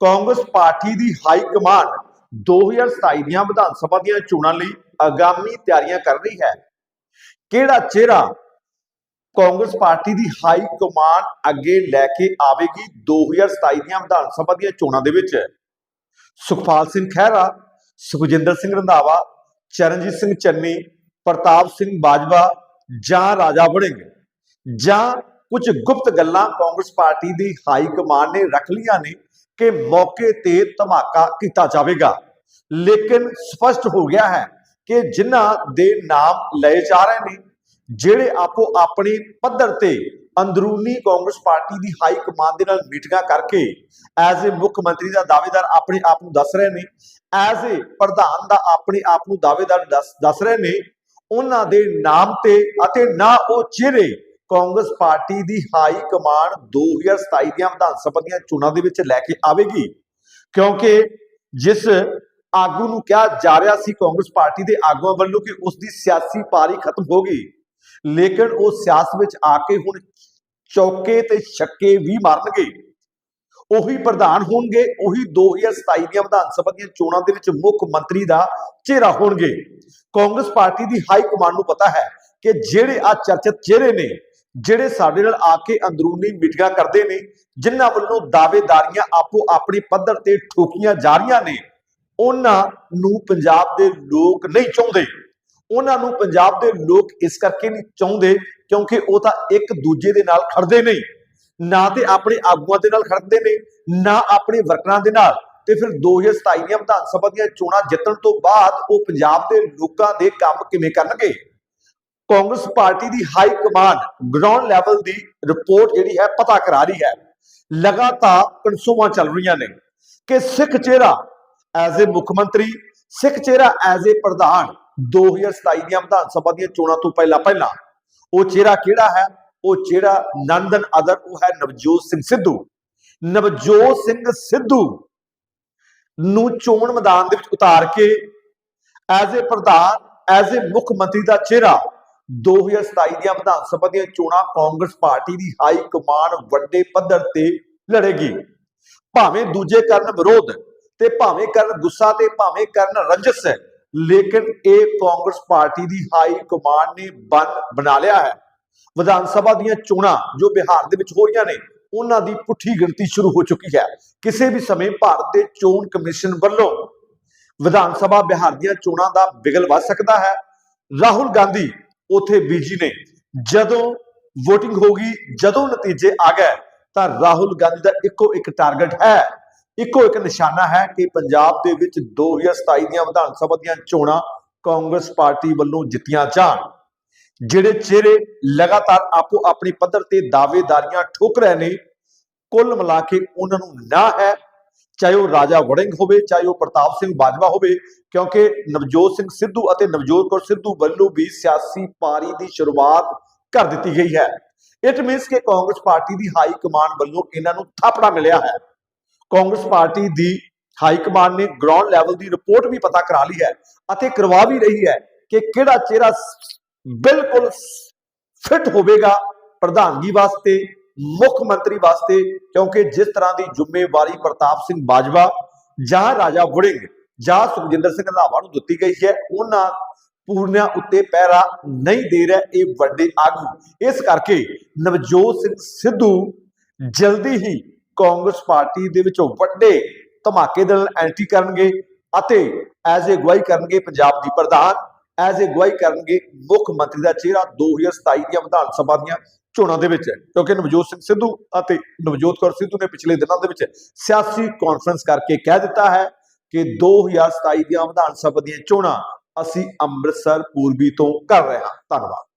Congress party ਦੀ high command 2027 ਦੀਆਂ ਵਿਧਾਨ ਸਭਾ ਦੀਆਂ ਚੋਣਾਂ ਲਈ ਆਗਾਮੀ ਤਿਆਰੀਆਂ ਕਰ ਰਹੀ ਹੈ। ਕਿਹੜਾ ਚਿਹਰਾ ਕਾਂਗਰਸ ਪਾਰਟੀ ਦੀ ਹਾਈ ਕਮਾਨ ਅੱਗੇ ਲੈ ਕੇ ਆਵੇਗੀ 2027 ਦੀਆਂ ਵਿਧਾਨ ਸਭਾ ਦੀਆਂ ਚੋਣਾਂ ਦੇ ਵਿੱਚ? ਸੁਖਪਾਲ ਸਿੰਘ ਖਹਿਰਾ, ਸੁਖਜਿੰਦਰ ਸਿੰਘ ਰੰਧਾਵਾ, ਚਰਨਜੀਤ ਸਿੰਘ ਚੰਨੀ, ਪ੍ਰਤਾਪ ਸਿੰਘ ਬਾਜਵਾ ਜਾਂ ਰਾਜਾ ਵੜਿੰਗ? ਜਾਂ ਕੁਝ ਗੁਪਤ ਗੱਲਾਂ ਕਾਂਗਰਸ ਪਾਰਟੀ ਦੀ ਹਾਈ ਕਮਾਨ ਨੇ ਰੱਖ ਲਈਆਂ ਨੇ ਕਿ ਮੌਕੇ ਤੇ ਧਮਾਕਾ ਕੀਤਾ ਜਾਵੇਗਾ। ਲੇਕਿਨ ਸਪਸ਼ਟ ਹੋ ਗਿਆ ਹੈ ਕਿ ਜਿਨ੍ਹਾਂ ਦੇ ਨਾਮ ਲਏ ਜਾ ਰਹੇ ਨੇ, ਜਿਹੜੇ ਆਪੋ ਆਪਣੇ ਪੱਧਰ ਤੇ ਅੰਦਰੂਨੀ ਕਾਂਗਰਸ ਪਾਰਟੀ ਦੀ ਹਾਈ ਕਮਾਨ ਦੇ ਨਾਲ ਮੀਟਿੰਗਾਂ ਕਰਕੇ ਐਜ਼ ਏ ਮੁੱਖ ਮੰਤਰੀ ਦਾ ਦਾਅਵੇਦਾਰ ਆਪਣੇ ਆਪ ਨੂੰ ਦੱਸ ਰਹੇ ਨੇ, ਐਜ਼ ਏ ਪ੍ਰਧਾਨ ਦਾ ਆਪਣੇ ਆਪ ਨੂੰ ਦਾਅਵੇਦਾਰ ਦੱਸ ਦੱਸ ਰਹੇ ਨੇ, ਉਹਨਾਂ ਦੇ ਨਾਮ ਤੇ ਅਤੇ ਨਾ ਉਹ ਚਿਹਰੇ ਕਾਂਗਰਸ ਪਾਰਟੀ ਦੀ ਹਾਈ ਕਮਾਨ 2027 ਦੀਆਂ ਵਿਧਾਨ ਸਭਾ ਦੀਆਂ ਚੋਣਾਂ ਦੇ ਵਿੱਚ ਲੈ ਕੇ ਆਵੇਗੀ। ਕਿਉਂਕਿ ਜਿਸ ਆਗੂ ਨੂੰ ਕਿਹਾ ਜਾ ਰਿਹਾ ਸੀ ਕਾਂਗਰਸ ਪਾਰਟੀ ਦੇ ਆਗੂਆਂ ਵੱਲੋਂ ਕਿ ਉਸ ਦੀ ਸਿਆਸੀ ਪਾਰੀ ਖਤਮ ਹੋ ਗਈ, ਲੇਕਿਨ ਉਹ ਸਿਆਸਤ ਵਿੱਚ ਆ ਕੇ ਹੁਣ ਚੌਕੇ ਤੇ ਛੱਕੇ ਵੀ ਮਾਰਨਗੇ। ਉਹੀ ਪ੍ਰਧਾਨ ਹੋਣਗੇ, ਉਹੀ 2027 ਦੀਆਂ ਵਿਧਾਨ ਸਭਾ ਦੀਆਂ ਚੋਣਾਂ ਦੇ ਵਿੱਚ ਮੁੱਖ ਮੰਤਰੀ ਦਾ ਚਿਹਰਾ ਹੋਣਗੇ। ਕਾਂਗਰਸ ਪਾਰਟੀ ਦੀ ਹਾਈ ਕਮਾਂਡ ਨੂੰ ਪਤਾ ਹੈ ਕਿ ਜਿਹੜੇ ਆ ਚਰਚਿਤ ਚਿਹਰੇ ਨੇ ਜਿਹੜੇ ਸਾਡੇ ਨਾਲ ਆ ਕੇ ਅੰਦਰੂਨੀ ਮੀਟਿੰਗਾਂ ਕਰਦੇ ਨੇ, ਜਿਨ੍ਹਾਂ ਵੱਲੋਂ ਦਾਅਵੇਦਾਰੀਆਂ ਆਪੋ ਆਪਣੇ ਪੱਧਰ ਤੇ ਠੋਕੀਆਂ ਜਾ ਰਹੀਆਂ ਨੇ, ਉਹਨਾਂ ਨੂੰ ਪੰਜਾਬ ਦੇ ਲੋਕ ਨਹੀਂ ਚਾਹੁੰਦੇ। ਉਹਨਾਂ ਨੂੰ ਪੰਜਾਬ ਦੇ ਲੋਕ ਇਸ ਕਰਕੇ ਨਹੀਂ ਚਾਹੁੰਦੇ, ਕਿਉਂਕਿ ਉਹ ਤਾਂ ਇੱਕ ਦੂਜੇ ਦੇ ਨਾਲ ਖੜਦੇ ਨਹੀਂ। ਨਾ ਤੇ ਆਪਣੇ ਆਗੂਆਂ ਦੇ ਨਾਲ ਖੜਦੇ ਨੇ, ਨਾ ਆਪਣੇ ਵਰਕਰਾਂ ਦੇ ਨਾਲ। ਤੇ ਫਿਰ 2027 ਦੀਆਂ ਵਿਧਾਨ ਸਭਾ ਦੀਆਂ ਚੋਣਾਂ ਜਿੱਤਣ ਤੋਂ ਬਾਅਦ ਉਹ ਪੰਜਾਬ ਦੇ ਲੋਕਾਂ ਦੇ ਕੰਮ ਕਿਵੇਂ ਕਰਨਗੇ? ਕਾਂਗਰਸ ਪਾਰਟੀ ਦੀ ਹਾਈ ਕਮਾਂਡ ਗਰਾਊਂਡ ਲੈਵਲ ਦੀ ਰਿਪੋਰਟ ਜਿਹੜੀ ਹੈ ਪਤਾ ਕਰਾ ਰਹੀ ਹੈ। ਲਗਾਤਾਰ ਕਨਸੂਮਾਂ ਚੱਲ ਰਹੀਆਂ ਨੇ ਕਿ ਸਿੱਖ ਚਿਹਰਾ ਐਜ਼ ਏ ਮੁੱਖ ਮੰਤਰੀ, ਸਿੱਖ ਚਿਹਰਾ ਐਜ਼ ਏ ਪ੍ਰਧਾਨ 2027 ਦੀਆਂ ਵਿਧਾਨ ਸਭਾ ਦੀਆਂ ਚੋਣਾਂ ਤੋਂ ਪਹਿਲਾਂ ਪਹਿਲਾਂ ਉਹ ਚਿਹਰਾ ਕਿਹੜਾ ਹੈ? ਉਹ ਚਿਹਰਾ ਨੰਦਨ ਅਦਰ ਉਹ ਹੈ ਨਵਜੋਤ ਸਿੰਘ ਸਿੱਧੂ। ਨਵਜੋਤ ਸਿੰਘ ਸਿੱਧੂ ਨੂੰ ਚੋਣ ਮੈਦਾਨ ਦੇ ਵਿੱਚ ਉਤਾਰ ਕੇ ਐਜ਼ ਏ ਪ੍ਰਧਾਨ ਐਜ਼ ਏ ਮੁੱਖ ਮੰਤਰੀ ਦਾ ਚਿਹਰਾ 2027 ਦੀਆਂ ਵਿਧਾਨ ਸਭਾ ਦੀਆਂ ਚੋਣਾਂ ਕਾਂਗਰਸ ਪਾਰਟੀ ਦੀ ਹਾਈ ਕਮਾਨ ਵੱਡੇ ਪੱਧਰ ਤੇ ਲੜੇਗੀ। ਭਾਵੇਂ ਦੂਜੇ ਕਰਨ ਵਿਰੋਧ ਤੇ ਭਾਵੇਂ ਕਰਨ ਗੁੱਸਾ ਤੇ ਭਾਵੇਂ ਕਰਨ ਰੰਜਸ ਹੈ, ਲੇਕਿਨ ਇਹ ਕਾਂਗਰਸ ਪਾਰਟੀ ਦੀ ਹਾਈ ਕਮਾਨ ਨੇ ਬਨ ਬਣਾ ਲਿਆ ਹੈ। ਵਿਧਾਨ ਸਭਾ ਦੀਆਂ ਚੋਣਾਂ ਜੋ ਬਿਹਾਰ ਦੇ ਵਿੱਚ ਹੋ ਰਹੀਆਂ ਨੇ, ਉਹਨਾਂ ਦੀ ਪੁੱਠੀ ਗਿਣਤੀ ਸ਼ੁਰੂ ਹੋ ਚੁੱਕੀ ਹੈ। ਕਿਸੇ ਵੀ ਸਮੇਂ ਭਾਰਤ ਦੇ ਚੋਣ ਕਮਿਸ਼ਨ ਵੱਲੋਂ ਵਿਧਾਨ ਸਭਾ ਬਿਹਾਰ ਦੀਆਂ ਚੋਣਾਂ ਦਾ ਬਿਗਲ ਵੱਧ ਸਕਦਾ ਹੈ। ਰਾਹੁਲ ਗਾਂਧੀ ਉਥੇ ਬੀਜੀ ਨੇ। ਜਦੋਂ VOTING ਹੋ ਗਈ, ਜਦੋਂ ਨਤੀਜੇ ਆ ਗਏ, ਤਾਂ ਰਾਹੁਲ ਗਾਂਧੀ ਦਾ ਇੱਕੋ ਇੱਕ ਟਾਰਗੇਟ ਹੈ। ਇੱਕੋ ਇੱਕ ਨਿਸ਼ਾਨਾ ਹੈ ਕਿ ਪੰਜਾਬ ਦੇ ਵਿੱਚ 2027 ਦੀਆਂ ਵਿਧਾਨ ਸਭਾ ਦੀਆਂ ਚੋਣਾਂ ਕਾਂਗਰਸ ਪਾਰਟੀ ਵੱਲੋਂ ਜਿੱਤੀਆਂ ਜਾਣ। ਜਿਹੜੇ ਚਿਹਰੇ ਲਗਾਤਾਰ ਆਪੋ ਆਪਣੀ ਪੱਧਰ ਤੇ ਦਾਅਵੇਦਾਰੀਆਂ ਠੋਕ ਰਹੇ ਨੇ, ਕੁੱਲ ਮਿਲਾ ਕੇ ਉਹਨਾਂ ਨੂੰ ਨਾ ਹੈ ਚਾਹੇ ਉਹ ਰਾਜਾ ਵੜਿੰਗ ਹੋਵੇ, ਚਾਹੇ ਉਹ ਪ੍ਰਤਾਪ ਸਿੰਘ ਬਾਜਵਾ ਹੋਵੇ, ਕਿਉਂਕਿ ਨਵਜੋਤ ਸਿੰਘ ਸਿੱਧੂ ਅਤੇ ਨਵਜੋਤ ਕੌਰ ਸਿੱਧੂ ਵੱਲੋਂ ਵੀ ਸਿਆਸੀ ਪਾਰੀ ਦੀ ਸ਼ੁਰੂਆਤ ਕਰ ਦਿੱਤੀ ਗਈ ਹੈ। ਇਟ ਮੀਨਸ ਕਿ ਕਾਂਗਰਸ ਪਾਰਟੀ ਦੀ ਹਾਈ ਕਮਾਂਡ ਵੱਲੋਂ ਇਹਨਾਂ ਨੂੰ ਥਾਪੜਾ ਮਿਲਿਆ ਹੈ। ਕਾਂਗਰਸ ਪਾਰਟੀ ਦੀ ਹਾਈ ਕਮਾਂਡ ਨੇ ਗਰਾਊਂਡ ਲੈਵਲ ਦੀ ਰਿਪੋਰਟ ਵੀ ਪਤਾ ਕਰਾ ਲਈ ਹੈ ਅਤੇ ਕਰਵਾ ਵੀ ਰਹੀ ਹੈ ਕਿ ਕਿਹੜਾ ਚਿਹਰਾ ਬਿਲਕੁਲ ਫਿੱਟ ਹੋਵੇਗਾ ਪ੍ਰਧਾਨਗੀ ਵਾਸਤੇ। ਮੁੱਖ ਮੰਤਰੀ ਵਾਸਤੇ, ਕਿਉਂਕਿ ਜਿਸ ਤਰ੍ਹਾਂ ਦੀ ਜ਼ਿੰਮੇਵਾਰੀ ਪ੍ਰਤਾਪ ਸਿੰਘ ਬਾਜਵਾ ਜਾਂ ਰਾਜਾ ਵੜਿੰਗ ਜਾਂ ਸੁਖਜਿੰਦਰ ਸਿੰਘ ਰੰਧਾਵਾ ਨੂੰ ਦਿੱਤੀ ਗਈ ਹੈ, ਉਹਨਾਂ ਪੂਰਨਿਆਂ ਉੱਤੇ ਪਹਿਰਾ ਨਹੀਂ ਦੇ ਰਿਹਾ ਇਹ ਵੱਡੇ ਆਗੂ। ਇਸ ਕਰਕੇ ਨਵਜੋਤ ਸਿੰਘ ਸਿੱਧੂ ਜਲਦੀ ਹੀ ਕਾਂਗਰਸ ਪਾਰਟੀ ਦੇ ਵਿੱਚੋਂ ਵੱਡੇ ਧਮਾਕੇ ਦੇ ਨਾਲ ਐਂਟਰੀ ਕਰਨਗੇ ਅਤੇ ਐਜ਼ ਏ ਅਗਵਾਈ ਕਰਨਗੇ ਪੰਜਾਬ ਦੀ ਪ੍ਰਧਾਨ ਐਜ਼ ਏ ਅਗਵਾਈ ਕਰਨਗੇ ਮੁੱਖ ਮੰਤਰੀ ਦਾ ਚਿਹਰਾ। 2027 ਦੀਆਂ ਵਿਧਾਨ ਸਭਾ ਦੀਆਂ ਚੋਣਾਂ ਦੇ ਵਿੱਚ ਹੈ, ਕਿਉਂਕਿ ਨਵਜੋਤ ਸਿੰਘ ਸਿੱਧੂ ਅਤੇ ਨਵਜੋਤ ਕੌਰ ਸਿੱਧੂ ਨੇ ਪਿਛਲੇ ਦਿਨਾਂ ਦੇ ਵਿੱਚ ਸਿਆਸੀ ਕਾਨਫਰੰਸ ਕਰਕੇ ਕਹਿ ਦਿੱਤਾ ਹੈ ਕਿ 2027 ਦੀਆਂ ਵਿਧਾਨ ਸਭਾ ਦੀਆਂ ਚੋਣਾਂ ਅਸੀਂ ਅੰਮ੍ਰਿਤਸਰ, ਪੂਰਬੀ ਤੋਂ ਕਰ ਰਹੇ ਹਾਂ। ਧੰਨਵਾਦ।